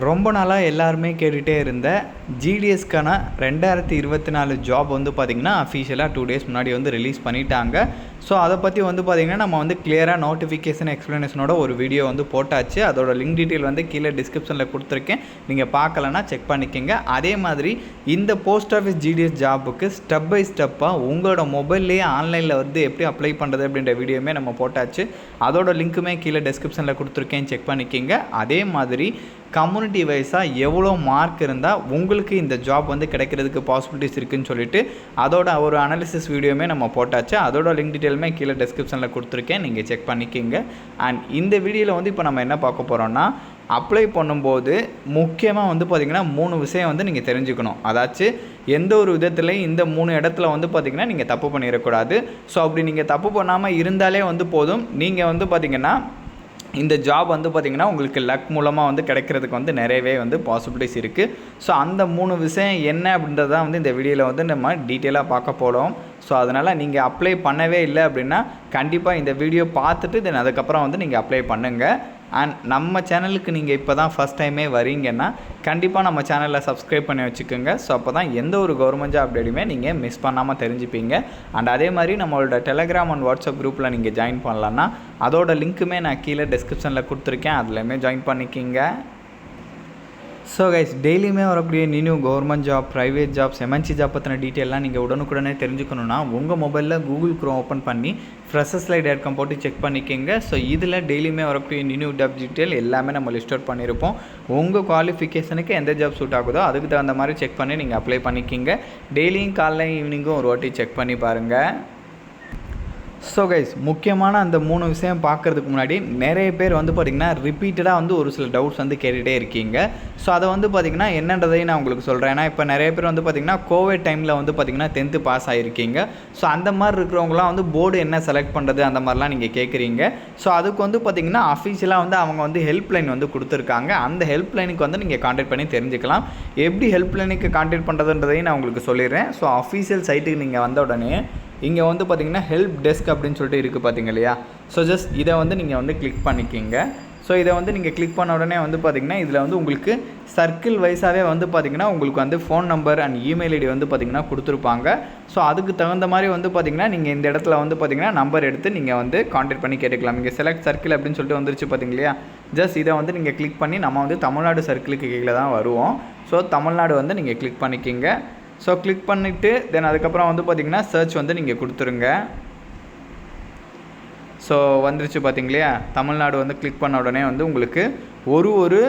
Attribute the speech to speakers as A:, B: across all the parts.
A: ரொம்ப நாளாக எல்லாருமே கேட்டுகிட்டே இருந்த ஜிடிஎஸ்க்கான ரெண்டாயிரத்தி இருபத்தி நாலு ஜாப் வந்து பார்த்திங்கன்னா அஃபிஷியலாக டூ டேஸ் முன்னாடி வந்து ரிலீஸ் பண்ணிட்டாங்க. ஸோ அதை பற்றி வந்து பார்த்திங்கன்னா நம்ம வந்து கிளியராக நோட்டிஃபிகேஷன் எக்ஸ்ப்ளனேஷனோட ஒரு வீடியோ வந்து போட்டாச்சு. அதோட லிங்க் டீட்டெயில் வந்து கீழே டிஸ்கிரிப்ஷனில் கொடுத்துருக்கேன். நீங்கள் பார்க்கலன்னா செக் பண்ணிக்கோங்க. அதே மாதிரி இந்த போஸ்ட் ஆஃபீஸ் ஜிடிஎஸ் ஜாபுக்கு ஸ்டெப் பை ஸ்டெப்பாக உங்களோட மொபைல்லேயே ஆன்லைனில் வந்து எப்படி அப்ளை பண்ணுறது அப்படின்ற வீடியோமே நம்ம போட்டாச்சு. அதோட லிங்க்குமே கீழே டிஸ்கிரிப்ஷனில் கொடுத்துருக்கேன். செக் பண்ணிக்கோங்க. அதே மாதிரி கம்யூனிட்டி வைஸாக எவ்வளோ மார்க் இருந்தால் உங்களுக்கு இந்த ஜாப் வந்து கிடைக்கிறதுக்கு பாசிபிலிட்டிஸ் இருக்குதுன்னு சொல்லிட்டு அதோட ஒரு அனாலிசிஸ் வீடியோமே நம்ம போட்டாச்சு. அதோட லிங்க் டீட்டெயிலுமே கீழே டிஸ்கிரிப்ஷனில் கொடுத்துருக்கேன். நீங்கள் செக் பண்ணிக்கோங்க. அண்ட் இந்த வீடியோவில் வந்து இப்போ நம்ம என்ன பார்க்க போகிறோம்னா அப்ளை பண்ணும்போது முக்கியமாக வந்து பார்த்திங்கன்னா மூணு விஷயம் வந்து நீங்கள் தெரிஞ்சுக்கணும். அதாச்சும் எந்த ஒரு விதத்துலையும் இந்த மூணு இடத்துல வந்து பார்த்திங்கன்னா நீங்கள் தப்பு பண்ணிடக்கூடாது. ஸோ அப்படி நீங்கள் தப்பு பண்ணாமல் இருந்தாலே வந்து போதும். நீங்கள் வந்து பார்த்திங்கன்னா இந்த ஜாப் வந்து பார்த்திங்கன்னா உங்களுக்கு லக் மூலமாக வந்து கிடைக்கிறதுக்கு வந்து நிறையவே வந்து பாசிபிலிட்டிஸ் இருக்குது ஸோ அந்த மூணு விஷயம் என்ன அப்படின்றத வந்து இந்த வீடியோவில் வந்து நம்ம டீட்டெயிலாக பார்க்க போகிறோம் ஸோ அதனால் நீங்கள் அப்ளை பண்ணவே இல்லை அப்படின்னா கண்டிப்பாக இந்த வீடியோ பார்த்துட்டு தென் அதுக்கப்புறம் வந்து நீங்கள் அப்ளை பண்ணுங்கள் அண்ட் நம்ம சேனலுக்கு நீங்கள் இப்போ தான் ஃபஸ்ட் டைமே வரீங்கன்னா கண்டிப்பாக நம்ம சேனலில் சப்ஸ்கிரைப் பண்ணி வச்சுக்கோங்க. ஸோ அப்போ தான் எந்த ஒரு கவர்மெண்ட் ஜாப் அப்டேட்டுமே நீங்கள் மிஸ் பண்ணாமல் தெரிஞ்சுப்பீங்க. அண்ட் அதே மாதிரி நம்மளோட டெலகிராம் அண்ட் வாட்ஸ்அப் குரூப்பில் நீங்கள் ஜாயின் பண்ணலான்னா அதோட லிங்க்குமே நான் கீழே டிஸ்கிரிப்ஷனில் கொடுத்துருக்கேன். அதுலேயுமே ஜாயின் பண்ணிக்கிங்க. ஸோ கைஸ் டெய்லியுமே வரக்கூடிய new government job private jobs MNC job பற்றின டீட்டெயிலாம் நீங்கள் உடனுக்குடனே தெரிஞ்சுக்கணுன்னா உங்கள் மொபைலில் கூகுள் க்ரோம் ஓப்பன் பண்ணி ஃப்ரெஷஸ் லைட் ஏற்கம் போட்டு செக் பண்ணிக்கோங்க. ஸோ இதில் டெய்லியுமே வரக்கூடிய நியூ ஜாப் டீட்டெயில் எல்லாமே நம்ம லிஸ்ட் அவுட் பண்ணியிருப்போம். உங்கள் குவாலிஃபிகேஷனுக்கு எந்த ஜாப் சூட் ஆகுதோ அதுக்கு தகுந்த மாதிரி செக் பண்ணி நீங்கள் அப்ளை பண்ணிக்கிங்க. டெய்லியும் காலைல ஈவினிங்கும் ஒரு வாட்டி செக் பண்ணி பாருங்கள் ஸோ கைஸ் முக்கியமான அந்த மூணு விஷயம் பார்க்குறதுக்கு முன்னாடி நிறைய பேர் வந்து பார்த்திங்கன்னா ரிப்பீட்டடாக வந்து ஒரு சில டவுட்ஸ் வந்து கேட்டுகிட்டே இருக்கீங்க. ஸோ அதை வந்து பார்த்திங்கன்னா என்னன்றதையும் நான் உங்களுக்கு சொல்கிறேன் ஏன்னா இப்போ நிறைய பேர் வந்து பார்த்திங்கன்னா கோவிட் டைமில் வந்து பார்த்திங்கன்னா டென்த்து பாஸ் ஆகிருக்கீங்க ஸோ அந்த மாதிரி இருக்கிறவங்களாம் வந்து போர்டு என்ன செலக்ட் பண்ணுறது அந்த மாதிரிலாம் நீங்கள் கேட்குறீங்க ஸோ அதுக்கு வந்து பார்த்திங்கன்னா அஃபீஷியலாக வந்து அவங்க வந்து ஹெல்ப்லைன் வந்து கொடுத்துருக்காங்க. அந்த ஹெல்ப்லைனுக்கு வந்து நீங்கள் காண்டாக்ட் பண்ணி தெரிஞ்சுக்கலாம். எப்படி ஹெல்ப்லைனுக்கு காண்டாக்ட் பண்ணுறதுன்றதையும் நான் உங்களுக்கு சொல்லிடுறேன். ஸோ அஃபீஷியல் சைட்டுக்கு நீங்கள் வந்த உடனே இங்கே வந்து பார்த்தீங்கன்னா ஹெல்ப் டெஸ்க் அப்படின்னு சொல்லிட்டு இருக்குது பார்த்திங்க இல்லையா ஸோ ஜஸ்ட் இதை வந்து நீங்கள் வந்து கிளிக் பண்ணிக்கிங்க. ஸோ இதை வந்து நீங்கள் கிளிக் பண்ண உடனே வந்து பார்த்திங்கன்னா இதில் வந்து உங்களுக்கு சர்க்கிள் வைஸாகவே வந்து பார்த்திங்கன்னா உங்களுக்கு வந்து phone number and email ID வந்து பார்த்திங்கன்னா கொடுத்துருப்பாங்க. ஸோ அதுக்கு தகுந்த மாதிரி வந்து பார்த்திங்கன்னா நீங்கள் இந்த இடத்துல வந்து பார்த்திங்கன்னா நம்பர் எடுத்து நீங்கள் வந்து காண்டாக்ட் பண்ணி கேட்டுக்கலாம். இங்கே செலக்ட் சர்க்கிள் அப்படின்னு சொல்லிட்டு வந்துருச்சு பார்த்தீங்க இல்லையா ஜஸ்ட் இதை வந்து நீங்கள் கிளிக் பண்ணி நம்ம வந்து தமிழ்நாடு சர்க்கிளுக்கு கீழே தான் வருவோம். ஸோ தமிழ்நாடு வந்து நீங்கள் கிளிக் பண்ணிக்கிங்க. ஸோ கிளிக் பண்ணிவிட்டு தென் அதுக்கப்புறம் வந்து பார்த்திங்கன்னா சர்ச் வந்து நீங்கள் கொடுத்துருங்க. ஸோ வந்துருச்சு பார்த்திங்களையா தமிழ்நாடு வந்து கிளிக் பண்ண உடனே வந்து உங்களுக்கு ஒரு ஒரு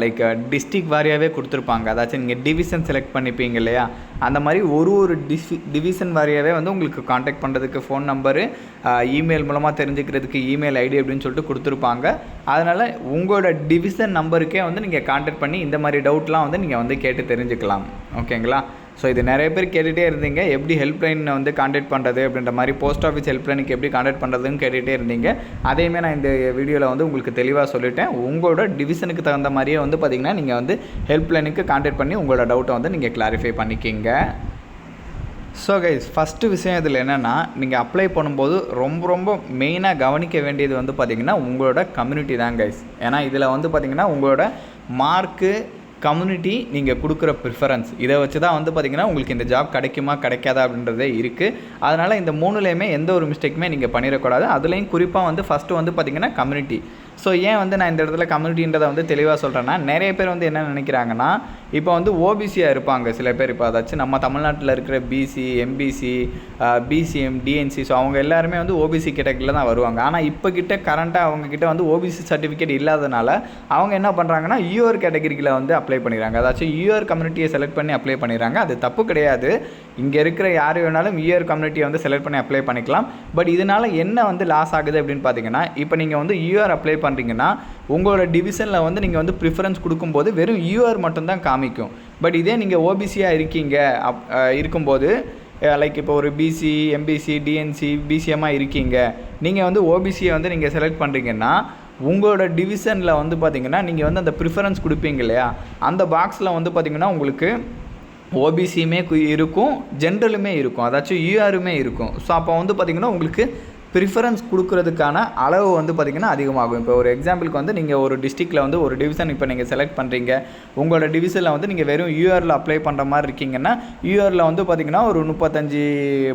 A: லைக் டிஸ்ட்ரிக் வாரியாகவே கொடுத்துருப்பாங்க. அதாச்சும் நீங்கள் டிவிஷன் செலக்ட் பண்ணிப்பீங்க இல்லையா? அந்த மாதிரி ஒரு ஒரு டிஸ்வி டிவிஷன் வாரியாகவே வந்து உங்களுக்கு காண்டாக்ட் பண்ணுறதுக்கு ஃபோன் நம்பரு இமெயில் மூலமாக தெரிஞ்சுக்கிறதுக்கு இமெயில் ஐடி அப்படின்னு சொல்லிட்டு கொடுத்துருப்பாங்க. அதனால் உங்களோட டிவிஷன் நம்பருக்கே வந்து நீங்கள் காண்டாக்ட் பண்ணி இந்த மாதிரி டவுட்லாம் வந்து நீங்கள் வந்து கேட்டு தெரிஞ்சுக்கலாம். ஓகேங்களா ஸோ இது நிறைய பேர் கேட்டுகிட்டே இருந்தீங்க. எப்படி ஹெல்ப்லைனை வந்து காண்டாக்ட் பண்ணுறது அப்படின்ற மாதிரி போஸ்ட் ஆஃபீஸ் ஹெல்ப்லைனுக்கு எப்படி காண்டாக்ட் பண்ணுறதுன்னு கேட்டுகிட்டே இருந்தீங்க. அதையுமே நான் இந்த வீடியோவில் வந்து உங்களுக்கு தெளிவாக சொல்லிட்டேன். உங்களோட டிவிஷனுக்கு தகுந்த மாதிரியே வந்து பார்த்திங்கன்னா நீங்கள் வந்து ஹெல்ப்லைனுக்கு காண்டாக்ட் பண்ணி உங்களோட டவுட்டை வந்து நீங்கள் கிளாரிஃபை பண்ணிக்கிங்க. ஸோ கைஸ் ஃபஸ்ட்டு விஷயம் இதில் என்னென்னா நீங்கள் அப்ளை பண்ணும்போது ரொம்ப ரொம்ப மெயினாக கவனிக்க வேண்டியது வந்து பார்த்திங்கன்னா உங்களோட கம்யூனிட்டி தான் கைஸ் ஏன்னா இதில் வந்து பார்த்திங்கன்னா உங்களோட மார்க்கு கம்யூனிட்டி நீங்கள் கொடுக்குற ப்ரிஃபரன்ஸ் இதை வச்சு தான் வந்து பார்த்திங்கன்னா உங்களுக்கு இந்த ஜாப் கிடைக்குமா கிடைக்காதா அப்படின்றதே இருக்குது அதனால் இந்த மூணுலேயுமே எந்த ஒரு மிஸ்டேக்குமே நீங்கள் பண்ணிடக்கூடாது. அதுலேயும் குறிப்பாக வந்து ஃபஸ்ட்டு வந்து பார்த்திங்கன்னா கம்யூனிட்டி ஸோ ஏன் வந்து நான் இந்த இடத்துல கம்யூனிட்டின்றதை வந்து தெளிவாக சொல்கிறேன்னா நிறைய பேர் வந்து என்ன நினைக்கிறாங்கன்னா இப்போ வந்து ஓபிசியாக இருப்பாங்க சில பேர். இப்போ அதாச்சும் நம்ம தமிழ்நாட்டில் இருக்கிற BC MBC BCM DNC so அவங்க எல்லாருமே வந்து ஓபிசி கேட்டகரியில் தான் வருவாங்க. ஆனால் இப்போ கிட்ட கரண்ட்டாக அவங்கக்கிட்ட வந்து ஓபிசி சர்டிஃபிகேட் இல்லாதனால அவங்க என்ன பண்ணுறாங்கன்னா யூஆர் கேட்டகரியில் வந்து அப்ளை பண்ணிடுறாங்க அதாச்சும் யூஆர் கம்யூனிட்டியை செலக்ட் பண்ணி அப்ளை பண்ணிடுறாங்க அது தப்பு கிடையாது. இங்கே இருக்கிற யார் வேணாலும் யூஆர் கம்யூனிட்டியை வந்து செலக்ட் பண்ணி அப்ளை பண்ணிக்கலாம். பட் இதனால் என்ன வந்து லாஸ் ஆகுது அப்படின்னு பார்த்தீங்கன்னா இப்போ நீங்கள் வந்து யூஆர் அப்ளை பண்ணுறீங்கன்னா உங்களோட டிவிஷனில் வந்து நீங்கள் வந்து ப்ரிஃபரன்ஸ் கொடுக்கும்போது வெறும் யூஆர் மட்டும்தான் காமிக்கும். பட் இதே நீங்கள் ஓபிசியாக இருக்கீங்க அப் இருக்கும்போது லைக் இப்போ ஒரு பிசி எம்பிசி டிஎன்சி பிசிஎம்மாக இருக்கீங்க. நீங்கள் வந்து ஓபிசியை வந்து நீங்கள் செலக்ட் பண்ணுறீங்கன்னா உங்களோட டிவிஷனில் வந்து பார்த்திங்கன்னா நீங்கள் வந்து அந்த ப்ரிஃபரன்ஸ் கொடுப்பீங்க இல்லையா? அந்த பாக்ஸில் வந்து பார்த்திங்கன்னா உங்களுக்கு ஓபிசியுமே இருக்கும் ஜென்ரலுமே இருக்கும். அதாச்சும் யூஆருமே இருக்கும். ஸோ அப்போ வந்து பார்த்திங்கன்னா உங்களுக்கு ப்ரிஃபரன்ஸ் கொடுக்கறதுக்கான அளவு வந்து பார்த்திங்கன்னா அதிகமாகும். இப்போ ஒரு எக்ஸாம்பிளுக்கு வந்து நீங்கள் ஒரு டிஸ்ட்ரிக்டில் வந்து ஒரு டிவிஷன் இப்போ நீங்கள் செலக்ட் பண்ணுறீங்க உங்களோட டிவிஷனில் வந்து நீங்கள் வெறும் யூஆரில் அப்ளை பண்ணுற மாதிரி இருக்கீங்கன்னா யூஆரில் வந்து பார்த்திங்கன்னா ஒரு முப்பத்தஞ்சு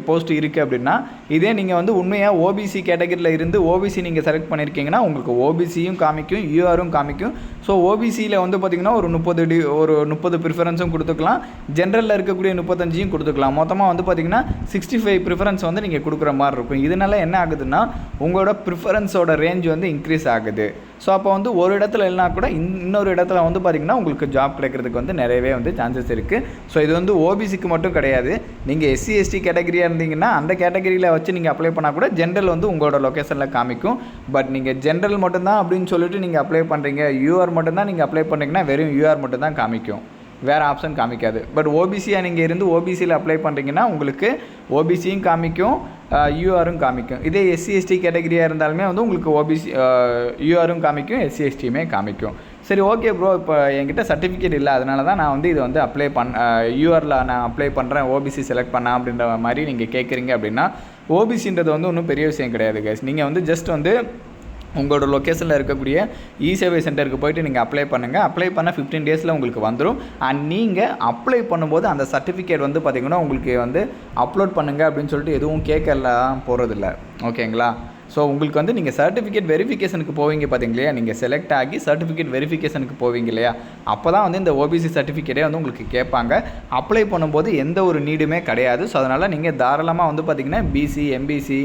A: போஸ்ட் இருக்குது அப்படின்னா இதே நீங்கள் வந்து உண்மையாக ஓபிசி கேட்டகரியில் இருந்து ஓபிசி நீங்கள் செலக்ட் பண்ணியிருக்கீங்கன்னா உங்களுக்கு ஓபிசியும் காமிக்கும் யூஆரும் காமிக்கும். ஸோ ஓபிசியில் வந்து பார்த்திங்கன்னா ஒரு முப்பது டி ஒரு முப்பது ப்ரிஃபரன்ஸும் கொடுத்துக்கலாம். ஜென்ரலில் இருக்கக்கூடிய முப்பத்தஞ்சையும் கொடுத்துக்கலாம். மொத்தமாக வந்து பார்த்திங்கன்னா சிக்ஸ்டி ஃபைவ் ப்ரிஃபரன்ஸ் வந்து நீங்கள் கொடுக்குற மாதிரி இருக்கும். இதனால் என்ன ஆகுதுன்னா உங்களோட ப்ரிஃபரன்ஸோட ரேஞ்ச் வந்து இன்க்ரீஸ் ஆகுது. ஸோ அப்போ வந்து ஒரு இடத்துல இல்லைனா கூட இன்னொரு இடத்துல வந்து பார்த்திங்கன்னா உங்களுக்கு ஜாப் கிடைக்கிறதுக்கு வந்து நிறையவே வந்து சான்சஸ் இருக்குது ஸோ இது வந்து ஓபிசிக்கு மட்டும் கிடையாது. நீங்கள் எஸ்சி எஸ்டி கேட்டகரியாக இருந்தீங்கன்னா அந்த கேட்டகரியில் வச்சு நீங்கள் அப்ளை பண்ணால் கூட ஜென்ரல் வந்து உங்களோட லொக்கேஷனில் காமிக்கும். பட் நீங்கள் ஜென்ரல் மட்டும்தான் அப்படின்னு சொல்லிட்டு நீங்கள் அப்ளை பண்ணுறீங்க யூஆர் மட்டும்தான் நீங்கள் அப்ளை பண்ணுறீங்கன்னா வெறும் யூஆர் மட்டும்தான் காமிக்கும். வேறு ஆப்ஷன் காமிக்காது. பட் ஓபிசியாக நீங்கள் இருந்து ஓபிசியில் அப்ளை பண்ணுறீங்கன்னா உங்களுக்கு ஓபிசியும் காமிக்கும் யூஆரும் காமிக்கும். இதே எஸ்சி எஸ்டி கேட்டகரியாக இருந்தாலுமே வந்து உங்களுக்கு ஓபிசி யூஆரும் காமிக்கும் எஸ்சி எஸ்டியுமே காமிக்கும். சரி ஓகே ப்ரோ இப்போ என்கிட்ட சர்டிஃபிகேட் இல்லை. அதனால தான் நான் வந்து இது வந்து அப்ளை பண்ண யூஆரில் நான் அப்ளை பண்ணுறேன் ஓபிசி செலக்ட் பண்ண அப்படின்ற மாதிரி நீங்கள் கேட்குறீங்க அப்படின்னா ஓபிசின்றது வந்து ஒன்றும் பெரிய விஷயம் கிடையாது கேஸ் நீங்கள் வந்து ஜஸ்ட் வந்து உங்களோட லொக்கேஷனில் இருக்கக்கூடிய இ சேவை சென்டருக்கு போயிட்டு நீங்கள் அப்ளை பண்ணுங்கள் அப்ளை பண்ண ஃபிஃப்டீன் டேஸில் உங்களுக்கு வந்துடும் அண்ட் நீங்கள் அப்ளை பண்ணும்போது அந்த சர்டிஃபிகேட் வந்து பார்த்திங்கன்னா உங்களுக்கு வந்து அப்லோட் பண்ணுங்கள் அப்படின்னு சொல்லிட்டு எதுவும் கேட்கலாம் போகிறதில்ல ஓகேங்களா? ஸோ உங்களுக்கு வந்து நீங்கள் சர்டிஃபிகேட் வெரிஃபிகேஷனுக்கு போவீங்க பார்த்தீங்களா நீங்கள் செலக்ட் ஆகி சர்டிஃபிகேட் வெரிஃபிகேஷனுக்கு போவீங்க இல்லையா? அப்போ தான் வந்து இந்த ஓபிசி சர்டிஃபிகேட்டே வந்து உங்களுக்கு கேட்பாங்க. அப்ளை பண்ணும்போது எந்த ஒரு நீடுமே கிடையாது. ஸோ அதனால் நீங்கள் தாராளமாக வந்து பார்த்தீங்கன்னா BC MBC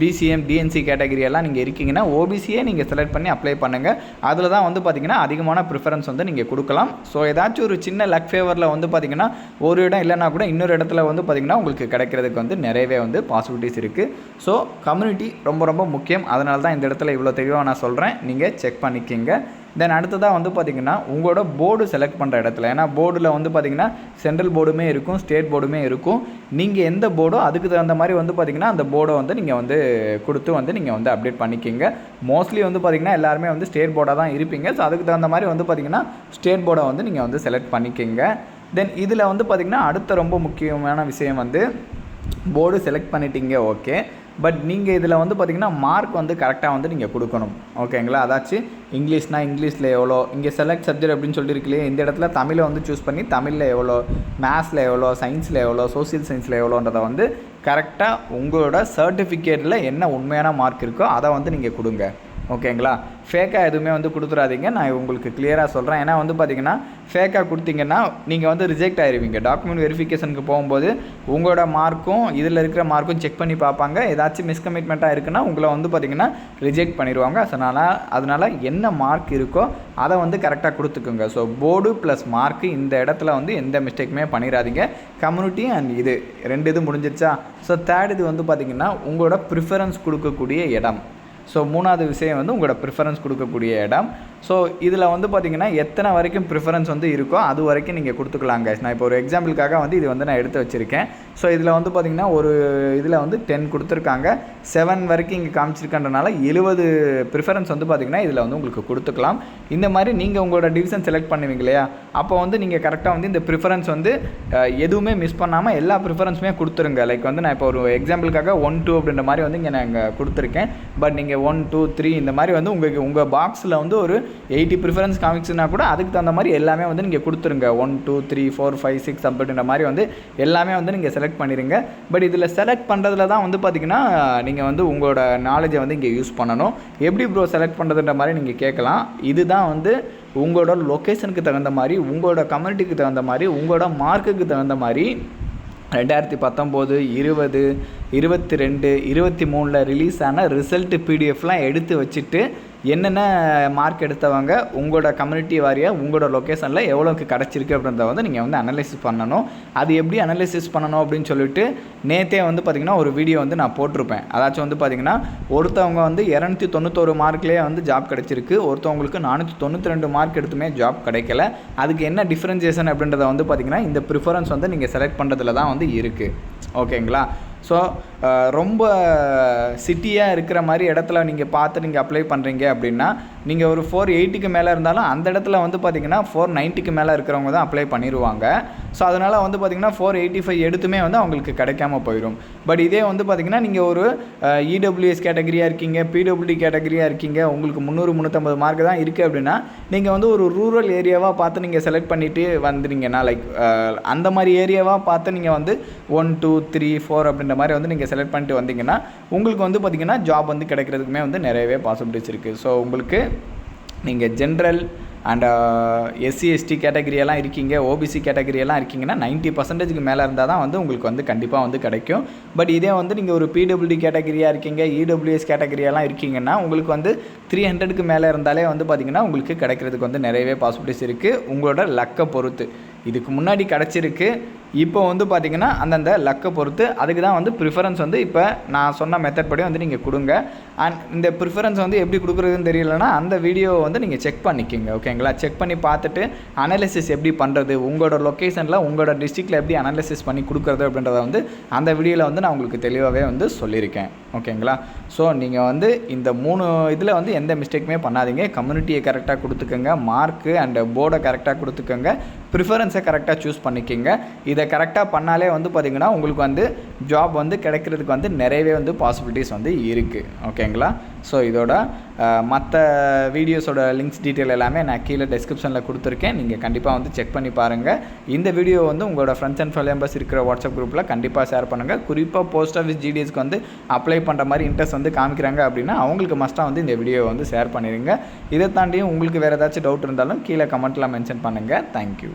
A: BCM DNC category எல்லாம் நீங்கள் இருக்கீங்கன்னா ஓபிசியே நீங்கள் செலக்ட் பண்ணி அப்ளை பண்ணுங்கள் அதில் தான் வந்து பார்த்தீங்கன்னா அதிகமான ப்ரிஃபரன்ஸ் வந்து நீங்கள் கொடுக்கலாம். ஸோ ஏதாச்சும் ஒரு சின்ன லக் ஃபேவரில் வந்து பார்த்தீங்கன்னா ஒரு இடம் இல்லைனா கூட இன்னொரு இடத்துல வந்து பார்த்தீங்கன்னா உங்களுக்கு கிடைக்கிறதுக்கு வந்து நிறையவே வந்து பாசிபிலிட்டிஸ் இருக்குது ஸோ கம்யூனிட்டி ரொம்ப ரொம்ப முக்கியம். அதனால தான் இந்த இடத்துல இவ்வளோ தெளிவாக நான் சொல்கிறேன் நீங்கள் செக் பண்ணிக்கிங்க. தென் அடுத்ததாக வந்து பார்த்தீங்கன்னா உங்களோட போர்டு செலக்ட் பண்ணுற இடத்துல. ஏன்னா போர்டில் வந்து பார்த்தீங்கன்னா சென்ட்ரல் போர்டுமே இருக்கும் ஸ்டேட் போர்டுமே இருக்கும். நீங்கள் எந்த போர்டோ அதுக்கு தகுந்த மாதிரி வந்து பார்த்திங்கன்னா அந்த போர்டை வந்து நீங்கள் வந்து கொடுத்து வந்து நீங்கள் வந்து அப்டேட் பண்ணிக்கிங்க. மோஸ்ட்லி வந்து பார்த்திங்கன்னா எல்லாருமே வந்து ஸ்டேட் போர்டாக தான் இருப்பீங்க. ஸோ அதுக்கு தகுந்த மாதிரி வந்து பார்த்திங்கன்னா ஸ்டேட் போர்டை வந்து நீங்கள் வந்து செலக்ட் பண்ணிக்கிங்க. தென் இதில் வந்து பார்த்தீங்கன்னா அடுத்த ரொம்ப முக்கியமான விஷயம் வந்து போர்டு செலக்ட் பண்ணிட்டீங்க ஓகே பட் நீங்கள் இதில் வந்து பார்த்தீங்கன்னா மார்க் வந்து கரெக்டாக வந்து நீங்கள் கொடுக்கணும். ஓகேங்களா அதாச்சும் இங்கிலீஷ்னா இங்கிலீஷில் எவ்வளோ இங்கே செலக்ட் சப்ஜெக்ட் அப்படின்னு சொல்லிட்டு இந்த இடத்துல தமிழை வந்து சூஸ் பண்ணி தமிழில் எவ்வளோ மேத்ஸில் எவ்வளோ சயின்ஸில் எவ்வளோ சோசியல் சயின்ஸில் எவ்வளோன்றதை வந்து கரெக்டாக உங்களோட சர்டிஃபிகேட்டில் என்ன உண்மையான மார்க் இருக்கோ அதை வந்து நீங்கள் கொடுங்க. ஓகேங்களா ஃபேக்காக எதுவுமே வந்து கொடுத்துறாதீங்க. நான் உங்களுக்கு கிளியராக சொல்கிறேன் ஏன்னா வந்து பார்த்தீங்கன்னா ஃபேக்காக கொடுத்தீங்கன்னா நீங்கள் வந்து ரிஜெக்ட் ஆயிடுவீங்க டாக்குமெண்ட் வெரிஃபிகேஷனுக்கு போகும்போது உங்களோட மார்க்கும் இதில் இருக்கிற மார்க்கும் செக் பண்ணி பார்ப்பாங்க. ஏதாச்சும் மிஸ்கமிட்மெண்ட்டாக இருக்குன்னா உங்களை வந்து பார்த்தீங்கன்னா ரிஜெக்ட் பண்ணிடுவாங்க அதனால் அதனால் என்ன மார்க் இருக்கோ அதை வந்து கரெக்டாக கொடுத்துக்குங்க. ஸோ போர்டு ப்ளஸ் மார்க்கு இந்த இடத்துல வந்து எந்த மிஸ்டேக்குமே பண்ணிடாதீங்க கம்யூனிட்டி அண்ட் இது ரெண்டு இது முடிஞ்சிருச்சா? ஸோ தேர்ட் இது வந்து பார்த்தீங்கன்னா உங்களோட ப்ரிஃபரன்ஸ் கொடுக்கக்கூடிய இடம். ஸோ மூணாவது விஷயம் வந்து உங்களோட ப்ரிஃபரன்ஸ் கொடுக்கக்கூடிய இடம். ஸோ இதில் வந்து பார்த்தீங்கன்னா எத்தனை வரைக்கும் ப்ரிஃபரன்ஸ் வந்து இருக்கோ அது வரைக்கும் நீங்கள் கொடுத்துக்கலாம் கைஸ் நான் இப்போ ஒரு எக்ஸாம்பிளுக்காக வந்து இது வந்து நான் எடுத்து வச்சுருக்கேன். ஸோ இதில் வந்து பார்த்தீங்கன்னா ஒரு இதில் வந்து டென் கொடுத்துருக்காங்க. செவன் வரைக்கும் இங்கே காமிச்சிருக்கன்றனால எழுபது ப்ரிஃபரன்ஸ் வந்து பார்த்தீங்கன்னா இதில் வந்து உங்களுக்கு கொடுத்துக்கலாம். இந்த மாதிரி நீங்கள் உங்களோட டிவிஷன் செலக்ட் பண்ணுவீங்க இல்லையா? அப்போ வந்து நீங்கள் கரெக்டாக வந்து இந்த ப்ரிஃபரன்ஸ் வந்து எதுவுமே மிஸ் பண்ணாமல் எல்லா ப்ரிஃபரன்ஸுமே கொடுத்துருங்க. லைக் வந்து நான் இப்போ ஒரு எக்ஸாம்பிளுக்காக ஒன் டூ அப்படின்ற மாதிரி வந்து இங்கே நான் இங்கே கொடுத்துருக்கேன். பட் நீங்கள் ஒன் டூ த்ரீ இந்த மாதிரி வந்து உங்களுக்கு உங்கள் பாக்ஸில் வந்து ஒரு எயிட்டி ப்ரிஃபரன்ஸ் காமிக்ஸ்னால் கூட அதுக்கு தகுந்த மாதிரி எல்லாமே வந்து நீங்கள் கொடுத்துருங்க. One two three four five six அப்படின்ற மாதிரி வந்து எல்லாமே வந்து நீங்கள் செலக்ட் பண்ணிடுங்க பட் இதில் செலக்ட் பண்ணுறதுல தான் வந்து பார்த்திங்கன்னா நீங்கள் வந்து உங்களோட நாலேஜை வந்து இங்கே யூஸ் பண்ணணும். எப்படி ப்ரோ செலக்ட் பண்ணுறதுன்ற மாதிரி நீங்கள் கேட்கலாம் இதுதான் வந்து உங்களோட லொக்கேஷனுக்கு தகுந்த மாதிரி உங்களோட கம்யூனிட்டிக்கு தகுந்த மாதிரி உங்களோட மார்க்குக்கு தகுந்த மாதிரி ரெண்டாயிரத்தி பத்தொம்போது இருபது இருபத்தி ரெண்டு இருபத்தி மூணில் ரிலீஸ் ஆன ரிசல்ட் பிடிஎஃப்லாம் எடுத்து வச்சுட்டு என்னென்ன மார்க் எடுத்தவங்க உங்களோட கம்யூனிட்டி வாரியாக உங்களோட லொக்கேஷனில் எவ்வளோக்கு கிடச்சிருக்கு அப்படின்றத வந்து நீங்கள் வந்து அனலைசிஸ் பண்ணணும். அது எப்படி அனலைசிஸ் பண்ணணும் அப்படின்னு சொல்லிட்டு நேற்றே வந்து பார்த்திங்கன்னா ஒரு வீடியோ வந்து நான் போட்டிருப்பேன். அதாச்சும் வந்து பார்த்திங்கன்னா ஒருத்தவங்க வந்து இரநூத்தி தொண்ணூத்தொரு மார்க்லேயே வந்து ஜாப் கிடச்சிருக்கு. ஒருத்தவங்களுக்கு நானூற்றி தொண்ணூற்றி ரெண்டு மார்க் எடுத்துமே ஜாப் கிடைக்கல. அதுக்கு என்ன டிஃப்ரென்சியேஷன் அப்படின்றத வந்து பார்த்திங்கன்னா இந்த ப்ரிஃபரன்ஸ் வந்து நீங்கள் செலக்ட் பண்ணுறதுல தான் வந்து இருக்குது ஓகேங்களா ஸோ ரொம்ப சிட்டியாக இருக்கிற மாதிரி இடத்துல நீங்கள் பார்த்து நீங்கள் அப்ளை பண்ணுறீங்க அப்படின்னா நீங்கள் ஒரு ஃபோர் எயிட்டிக்கு மேலே இருந்தாலும் அந்த இடத்துல வந்து பார்த்தீங்கன்னா ஃபோர் நைன்ட்டிக்கு மேலே இருக்கிறவங்க தான் அப்ளை பண்ணிடுவாங்க ஸோ அதனால் வந்து பார்த்தீங்கன்னா ஃபோர் எயிட்டி ஃபைவ் எடுத்துமே வந்து அவங்களுக்கு கிடைக்காம போயிடும் பட் இதே வந்து பார்த்தீங்கன்னா நீங்கள் ஒரு இடபிள்யூஎஸ் கேட்டகரியாக இருக்கீங்க பிடபிள்யூடி கேட்டகரியாக இருக்கீங்க உங்களுக்கு முந்நூறு முந்நூற்றம்பது மார்க் தான் இருக்குது அப்படின்னா நீங்கள் வந்து ஒரு ரூரல் ஏரியாவாக பார்த்து நீங்கள் செலக்ட் பண்ணிவிட்டு வந்துடுங்கன்னா லைக் அந்த மாதிரி ஏரியாவாக பார்த்து நீங்கள் வந்து ஒன் டூ த்ரீ ஃபோர் அப்படின்ற மாதிரி வந்து நீங்கள் செலக்ட் பண்ணிட்டு வந்தீங்கன்னா உங்களுக்கு வந்து பார்த்திங்கன்னா ஜாப் வந்து கிடைக்கிறதுக்குமே வந்து நிறையவே பாசிபிலிட்டிஸ் இருக்குது ஸோ உங்களுக்கு நீங்கள் ஜென்ரல் அண்ட் எஸ்சி எஸ்டி கேட்டகரியெல்லாம் இருக்கீங்க ஓபிசி கேட்டகரியெல்லாம் இருக்கீங்கன்னா நைன்ட்டி பர்சன்டேஜ்க்கு மேலே இருந்தால் தான் வந்து உங்களுக்கு வந்து கண்டிப்பாக வந்து கிடைக்கும். பட் இதே வந்து நீங்கள் ஒரு பிடபிள்யூடி கேட்டகரியாக இருக்கீங்க இடபிள்யூஎஸ் கேட்டகரியெல்லாம் இருக்கீங்கன்னா உங்களுக்கு வந்து த்ரீ ஹண்ட்ரடுக்கு மேலே இருந்தாலே வந்து பார்த்திங்கன்னா உங்களுக்கு கிடைக்கிறதுக்கு வந்து நிறையவே பாசிபிலிட்டிஸ் இருக்குது உங்களோட லக்கை பொறுத்து. இதுக்கு முன்னாடி கிடச்சிருக்கு. இப்போ வந்து பார்த்திங்கன்னா அந்தந்த லக்கை பொறுத்து அதுக்கு தான் வந்து ப்ரிஃபரன்ஸ் வந்து இப்போ நான் சொன்ன மெத்தட் படி வந்து நீங்கள் கொடுங்க. அண்ட் இந்த ப்ரிஃபரன்ஸ் வந்து எப்படி கொடுக்குறதுன்னு தெரியலனா அந்த வீடியோவை வந்து நீங்கள் செக் பண்ணிக்கோங்க ஓகேங்களா செக் பண்ணி பார்த்துட்டு அனாலிசிஸ் எப்படி பண்ணுறது உங்களோட லொக்கேஷனில் உங்களோட டிஸ்ட்ரிக்டில் எப்படி அனாலிசிஸ் பண்ணி கொடுக்குறது அப்படின்றத வந்து அந்த வீடியோவில் வந்து நான் உங்களுக்கு தெளிவாகவே வந்து சொல்லியிருக்கேன் ஓகேங்களா ஸோ நீங்கள் வந்து இந்த மூணு இதில் வந்து எந்த மிஸ்டேக்குமே பண்ணாதீங்க. கம்யூனிட்டியை கரெக்டாக கொடுத்துக்கோங்க. மார்க்கு அண்ட் போர்டை கரெக்டாக கொடுத்துக்கோங்க. ப்ரிஃபரன்ஸை கரெக்டாக சூஸ் பண்ணிக்கோங்க. இதை கரெக்டாக பண்ணாலே வந்து பார்த்திங்கன்னா உங்களுக்கு வந்து ஜாப் வந்து கிடைக்கிறதுக்கு வந்து நிறையவே வந்து பாசிபிலிட்டிஸ் வந்து இருக்குது ஓகேங்களா ஸோ இதோட மற்ற வீடியோஸோட லிங்க்ஸ் டீட்டெயில் எல்லாமே நான் கீழே டிஸ்கிரிப்ஷனில் கொடுத்துருக்கேன். நீங்கள் கண்டிப்பாக வந்து செக் பண்ணி பாருங்கள் இந்த வீடியோ வந்து உங்களோட ஃப்ரெண்ட்ஸ் அண்ட் ஃபேமிலி மெம்பர்ஸ் இருக்கிற வாட்ஸ்அப் குரூப்பில் கண்டிப்பாக ஷேர் பண்ணுங்கள் குறிப்பாக போஸ்ட் ஆஃபீஸ் ஜிடிஎஸ்க்கு வந்து அப்ளை பண்ணுற மாதிரி இன்ட்ரெஸ்ட் வந்து காமிக்கிறாங்க அப்படின்னா அவங்களுக்கு மஸ்ட்டாக வந்து இந்த வீடியோவை வந்து ஷேர் பண்ணிடுங்க இதை தாண்டியும் உங்களுக்கு வேறு ஏதாச்சும் டவுட் இருந்தாலும் கீழே கமெண்ட்டில் மென்ஷன் பண்ணுங்கள் தேங்க்யூ